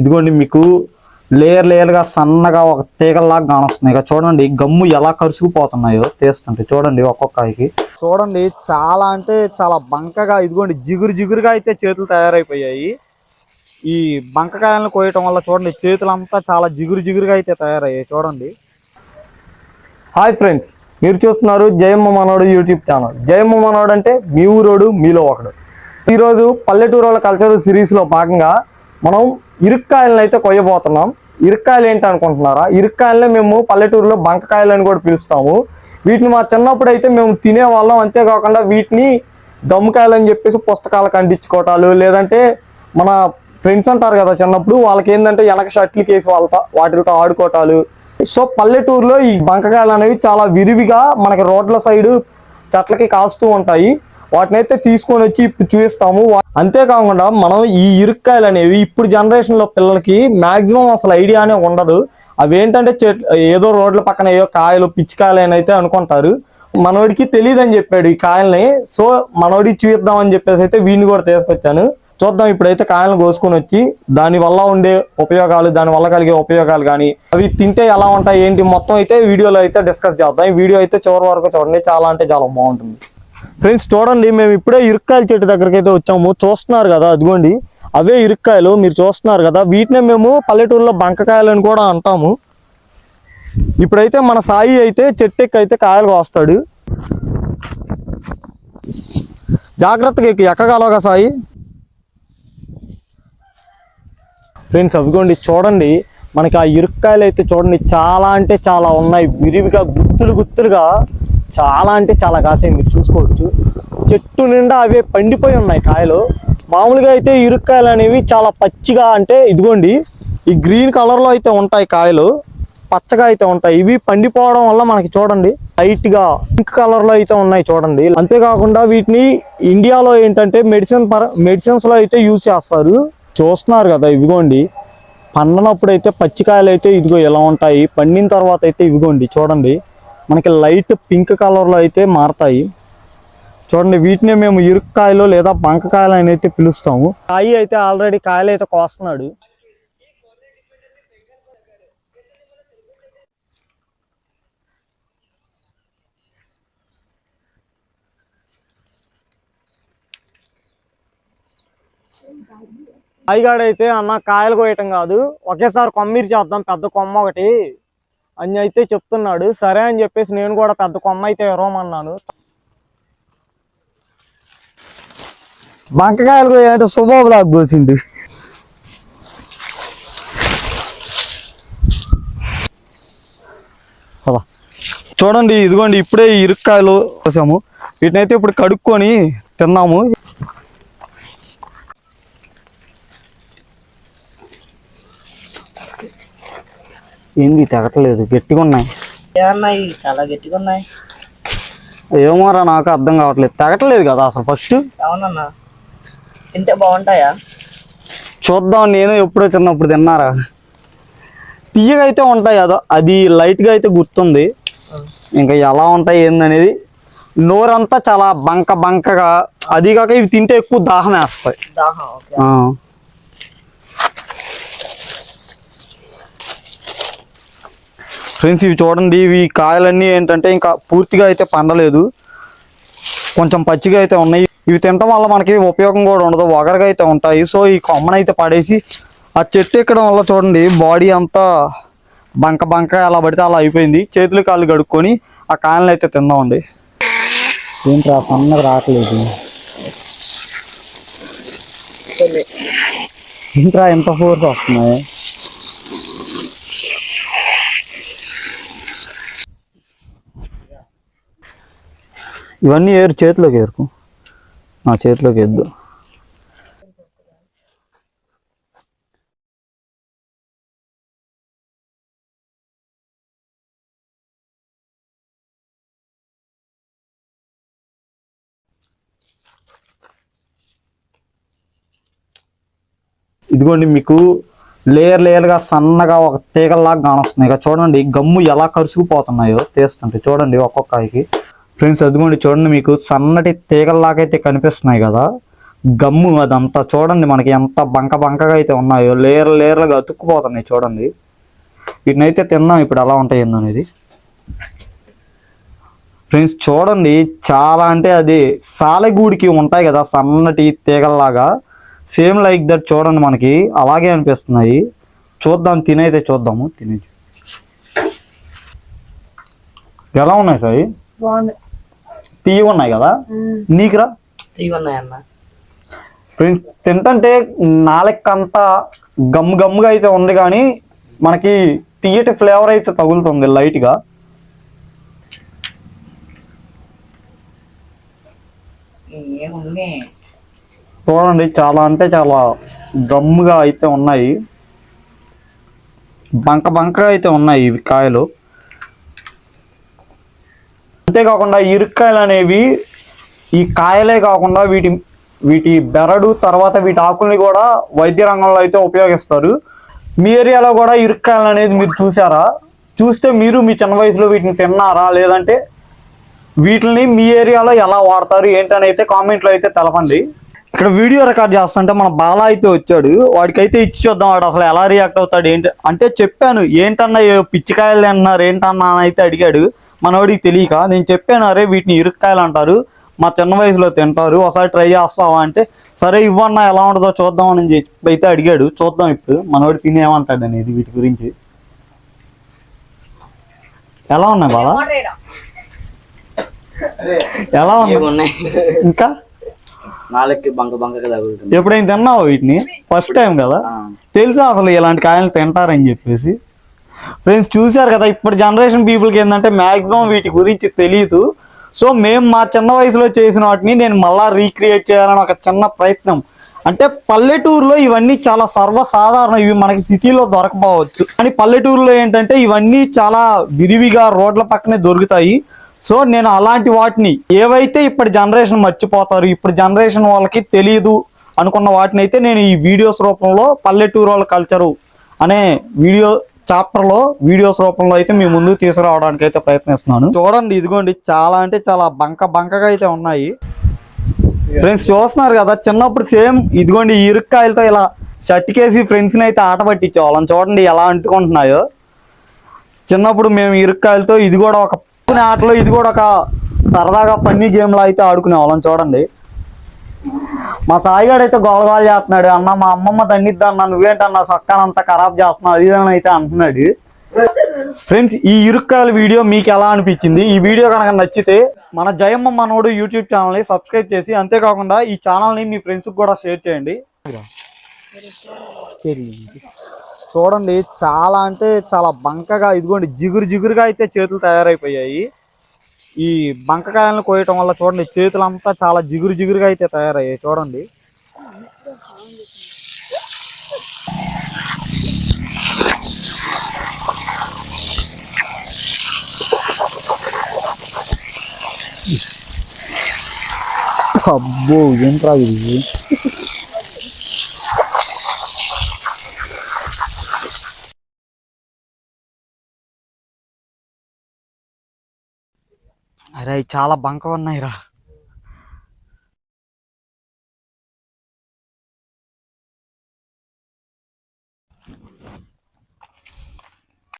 ఇదిగోండి మీకు లేయర్ లేయర్గా సన్నగా ఒక తీగల్లాగా కానొస్తున్నాయి. ఇక చూడండి గమ్ము ఎలా కరుసుకుపోతున్నాయో తీస్తుంటే చూడండి ఒక్కొక్క కాయకి. చూడండి చాలా అంటే చాలా బంకగా ఇదిగోండి జిగురు జిగురుగా అయితే చేతులు తయారైపోయాయి. ఈ బంకకాయలను కోయటం వల్ల చూడండి చేతులంతా చాలా జిగురు జిగురుగా అయితే తయారయ్యాయి. చూడండి. హాయ్ ఫ్రెండ్స్ మీరు చూస్తున్నారు జయమ్మ మనోడు యూట్యూబ్ ఛానల్ జయమ్మ మనోడు అంటే మీ ఊరోడు మీలో ఒకడు. ఈరోజు పల్లెటూరుల కల్చర్ సిరీస్లో భాగంగా మనం ఇరుక్కాయలను అయితే కొయ్యబోతున్నాం. ఇరుక్కాయలు ఏంటి అనుకుంటున్నారా ఇరుక్కాయలనే మేము పల్లెటూరులో బంకకాయలు అని కూడా పిలుస్తాము. వీటిని మా చిన్నప్పుడు అయితే మేము తినేవాళ్ళం. అంతేకాకుండా వీటిని దమ్ముకాయలు అని చెప్పేసి పుస్తకాలకు అంటించుకోవటాలు లేదంటే మన ఫ్రెండ్స్ అంటారు కదా చిన్నప్పుడు వాళ్ళకి ఏంటంటే వెనక షర్ట్లు కేసి వాళ్ళతో వాటితో ఆడుకోవటాలు సో పల్లెటూరులో ఈ బంకకాయలు అనేవి చాలా విరివిగా మనకి రోడ్ల సైడు చెట్లకి కాస్తూ ఉంటాయి. వాటిని అయితే తీసుకొని వచ్చి ఇప్పుడు చూపిస్తాము. అంతేకాకుండా మనం ఈ ఇరుక్కాయలు అనేవి ఇప్పుడు జనరేషన్లో పిల్లలకి మాక్సిమం అసలు ఐడియానే ఉండదు. అవి ఏంటంటే చెట్ ఏదో రోడ్ల పక్కన ఏదో కాయలు పిచ్చికాయలు అని అయితే అనుకుంటారు. మనోడికి తెలియదు అని చెప్పాడు ఈ కాయల్ని. సో మనోడికి చూద్దాం అని చెప్పేసి అయితే వీడిని కూడా తీసుకొచ్చాను. చూద్దాం ఇప్పుడైతే కాయలను కోసుకొని వచ్చి దాని వల్ల ఉండే ఉపయోగాలు దాని వల్ల కలిగే ఉపయోగాలు కానీ అవి తింటే ఎలా ఉంటాయి ఏంటి మొత్తం అయితే వీడియోలో అయితే డిస్కస్ చేద్దాం. ఈ వీడియో అయితే చివరి వరకు చూడండి. చాలా అంటే చాలా బాగుంటుంది. ఫ్రెండ్స్ చూడండి మేము ఇప్పుడే ఇరుక్కాయల చెట్టు దగ్గరికి అయితే వచ్చాము. చూస్తున్నారు కదా అదిగోండి. అవే ఇరుక్కాయలు మీరు చూస్తున్నారు కదా. వీటినే మేము పల్లెటూరులో బంకకాయలు అని కూడా అంటాము. ఇప్పుడైతే మన సాయి అయితే చెట్టు ఎక్కైతే అయితే కాయలు కోస్తాడు. జాగ్రత్తగా ఎక్కు ఎక్కగలవుగా సాయి? ఫ్రెండ్స్ అదిగోండి చూడండి. మనకి ఆ ఇరుక్కాయలు అయితే చూడండి చాలా అంటే చాలా ఉన్నాయి. విరివిగా గుత్తులు గుత్తులుగా చాలా అంటే చాలా కాసాయి మీరు చూసుకోవచ్చు. చెట్టు నిండా అవే పండిపోయి ఉన్నాయి కాయలు. మామూలుగా అయితే ఇరుక్కాయలు అనేవి చాలా పచ్చిగా అంటే ఇదిగోండి ఈ గ్రీన్ కలర్లో అయితే ఉంటాయి కాయలు. పచ్చగా అయితే ఉంటాయి. ఇవి పండిపోవడం వల్ల మనకి చూడండి లైట్గా పింక్ కలర్లో అయితే ఉన్నాయి చూడండి. అంతేకాకుండా వీటిని ఇండియాలో ఏంటంటే మెడిసిన్ పర మెడిసిన్స్లో అయితే యూజ్ చేస్తారు. చూస్తున్నారు కదా ఇదిగోండి పండనప్పుడు అయితే పచ్చికాయలు అయితే ఇదిగో ఎలా ఉంటాయి. పండిన తర్వాత అయితే ఇదిగోండి చూడండి. మనకి లైట్ పింక్ కలర్లో అయితే మారతాయి. చూడండి వీటిని మేము ఇరుక్కాయలు లేదా బంకకాయలు అని అయితే పిలుస్తాము. కాయి అయితే ఆల్రెడీ కాయలు అయితే కోస్తున్నాడు. అయితే అన్న కాయలు కోయటం కాదు. ఒకేసారి కొమ్మీరు చేద్దాం పెద్ద కొమ్మ ఒకటి. అని అయితే చెప్తున్నాడు సరే అని చెప్పేసి నేను కూడా పెద్ద కొమ్మ అయితే ఎరవమన్నాను బంకకాయలు అంటే శుభోబ్లాగ్ కోసిండు. చూడండి ఇదిగోండి ఇప్పుడే ఇరుక్కాయలు కోసాము. వీటినైతే ఇప్పుడు కడుక్కొని తిన్నాము. ఏంది తెగట్లేదు? గట్టిగా ఉన్నాయి. ఏమన్నాయి చాలా గట్టిగా ఉన్నాయి. ఏమోరా నాకు అర్థం కావట్లేదు. తెగట్లేదు కదా అసలు ఫస్ట్? అవునన్నా. తింటే బాగుంటాయా? చూద్దాం నేను ఎప్పుడో చిన్నప్పుడు తిన్నారా? తీయగా అయితే ఉంటాయి అదో అది లైట్గా అయితే గుర్తుంది. ఇంకా ఎలా ఉంటాయి ఏందనేది? నోరంతా చాలా బంక బంకగా అది కాక ఇవి తింటే ఎక్కువ దాహం వేస్తాయి దాహం ఓకే ఆ. ఫ్రెండ్స్ ఇవి చూడండి ఇవి కాయలన్నీ ఏంటంటే ఇంకా పూర్తిగా అయితే పండలేదు. కొంచెం పచ్చిగా అయితే ఉన్నాయి. ఇవి తినటం వల్ల మనకి ఉపయోగం కూడా ఉండదు ఒగరగా అయితే ఉంటాయి. సో ఈ కొమ్మనైతే పడేసి ఆ చెట్టు ఎక్కడం వల్ల చూడండి బాడీ అంతా బంక బంక అలా పడితే అలా అయిపోయింది. చేతులు కాళ్ళు కడుక్కొని ఆ కాయలను అయితే తిందామండి. ఏంట్రా సన్నగా రావట్లేదు. ఏంట్రా ఎంత ఫోర్స్ వస్తున్నాయి? ఇవన్నీ ఏరు చేతిలోకి ఏరుకు. నా చేతిలోకి ఎద్దు ఇదిగోండి మీకు లేయర్ లేయర్గా సన్నగా ఒక తీగల్లాగా కానొస్తున్నాయి. ఇక చూడండి గమ్ము ఎలా కరుసుకుపోతున్నాయో తీస్తుంటే చూడండి ఒక్కొక్కకి ఫ్రెండ్స్ అదిగోండి చూడండి మీకు సన్నటి తీగల్లాగా అయితే కనిపిస్తున్నాయి కదా. గమ్ము అదంతా చూడండి మనకి ఎంత బంక బంకగా అయితే ఉన్నాయో. లేయర్ లేయర్లుగా అతుక్కుపోతున్నాయి చూడండి. వీటినైతే తిన్నాం ఇప్పుడు ఎలా ఉంటాయి అనేది. ఫ్రెండ్స్ చూడండి చాలా అంటే అది సాలెగూడికి ఉంటాయి కదా సన్నటి తీగల్లాగా. సేమ్ లైక్ దట్ చూడండి మనకి అలాగే అనిపిస్తున్నాయి. చూద్దాం తినైతే చూద్దాము తినేది ఎలా ఉన్నాయి సాయి? బాగున్నాయి. తీయగా ఉన్నాయి కదా? నీకురా? ఫ్రెండ్స్ తింటంటే నాలుకంతా గమ్ గమ్ముగా అయితే ఉంది కానీ మనకి తీయటి ఫ్లేవర్ అయితే తగులుతుంది లైట్గా. చూడండి చాలా అంటే చాలా గమ్ముగా అయితే ఉన్నాయి. బంక బంకగా అయితే ఉన్నాయి ఇవి కాయలు. అంతేకాకుండా ఇరుక్కాయలు అనేవి ఈ కాయలే కాకుండా వీటి వీటి బెరడు తర్వాత వీటి ఆకుల్ని కూడా వైద్య రంగంలో అయితే ఉపయోగిస్తారు. మీ ఏరియాలో కూడా ఇరుక్కాయలు అనేది మీరు చూసారా చూస్తే మీరు మీ చిన్న వయసులో వీటిని తిన్నారా? లేదంటే వీటిని మీ ఏరియాలో ఎలా వాడతారు? ఏంటని అయితే కామెంట్లో అయితే తెలపండి. ఇక్కడ వీడియో రికార్డ్ చేస్తుంటే మన బాలా అయితే వచ్చాడు. వాడికైతే ఇచ్చి చూద్దాం వాడు అసలు ఎలా రియాక్ట్ అవుతాడు ఏంటి అంటే చెప్పాను ఏంటన్నా పిచ్చికాయలు అన్నారు ఏంటన్నా? అని అయితే అడిగాడు. మనోడికి తెలియక నేను చెప్పాను అరే వీటిని ఇరుక్కాయలు అంటారు మా చిన్న వయసులో తింటారు ఒకసారి ట్రై చేస్తావా? అంటే సరే ఇవ్వన్నా ఎలా ఉంటుందో చూద్దాం అని చెప్పి అయితే అడిగాడు. చూద్దాం ఇప్పుడు మనోడు తిని ఏమంటాడు అనేది వీటి గురించి. ఎలా ఉన్నాయి బాలా ఎలా ఉన్నాయి ఇంకా? నాలుగుకి బంక బంకగా తగులుతుంది ఎప్పుడైనా తిన్నావు వీటిని? ఫస్ట్ టైం కదా? తెలుసా అసలు ఇలాంటి కాయలు తింటారని చెప్పేసి? ఫ్రెండ్స్ చూశారు కదా ఇప్పుడు జనరేషన్ పీపుల్కి ఏంటంటే మ్యాక్సిమం వీటి గురించి తెలియదు సో మేము మా చిన్న వయసులో చేసిన వాటిని నేను మళ్ళా రీక్రియేట్ చేయాలని ఒక చిన్న ప్రయత్నం. అంటే పల్లెటూరులో ఇవన్నీ చాలా సర్వసాధారణం ఇవి మనకి సిటీలో దొరకపోవచ్చు కానీ పల్లెటూరులో ఏంటంటే ఇవన్నీ చాలా విరివిగా రోడ్ల పక్కనే దొరుకుతాయి. సో నేను అలాంటి వాటిని ఏవైతే ఇప్పుడు జనరేషన్ మర్చిపోతారు ఇప్పుడు జనరేషన్ వాళ్ళకి తెలియదు అనుకున్న వాటిని అయితే నేను ఈ వీడియోస్ రూపంలో పల్లెటూరు వాళ్ళ కల్చరు అనే వీడియో చాప్టర్లో వీడియోస్ రూపంలో అయితే మీ ముందు తీసుకురావడానికి అయితే ప్రయత్నిస్తున్నాను. చూడండి ఇదిగోండి చాలా అంటే చాలా బంక బంకగా అయితే ఉన్నాయి. ఫ్రెండ్స్ చూస్తున్నారు కదా చిన్నప్పుడు సేమ్ ఇదిగోండి ఈ ఇరుక్కాయలతో ఇలా షట్టికేసి ఫ్రెండ్స్ని అయితే ఆట పట్టించేవాళ్ళం. చూడండి ఎలా అంటుకుంటున్నాయో. చిన్నప్పుడు మేము ఇరుక్కాయలతో ఇది కూడా ఒక ఆటలో ఇది కూడా ఒక సరదాగా పన్నీ గేమ్ లా అయితే ఆడుకునే వాళ్ళం చూడండి. మా సాయిగాడు అయితే గోలగోలు చేస్తున్నాడు. అన్న మా అమ్మమ్మ దండిద్దా అన్న నువ్వేంటన్నా సొక్కానంతా ఖరాబ్ చేస్తున్నావు అది అని అయితే అంటున్నాడు. ఫ్రెండ్స్ ఈ ఇరుక్కాయల వీడియో మీకు ఎలా అనిపించింది? ఈ వీడియో కనుక నచ్చితే మన జయమ్మ మనోడు యూట్యూబ్ ఛానల్ని సబ్స్క్రైబ్ చేసి అంతేకాకుండా ఈ ఛానల్ని మీ ఫ్రెండ్స్కి కూడా షేర్ చేయండి. చూడండి చాలా అంటే చాలా బంకగా ఇదిగోండి జిగురు జిగురుగా అయితే చేతులు తయారైపోయాయి. ఈ బంకకాయలను కోయటం వల్ల చూడండి చేతులంతా చాలా జిగురు జిగురుగా అయితే తయారయ్యాయి చూడండి. అబ్బో ఏంట్రా ఇది? అరే చాలా బంక ఉన్నాయి రా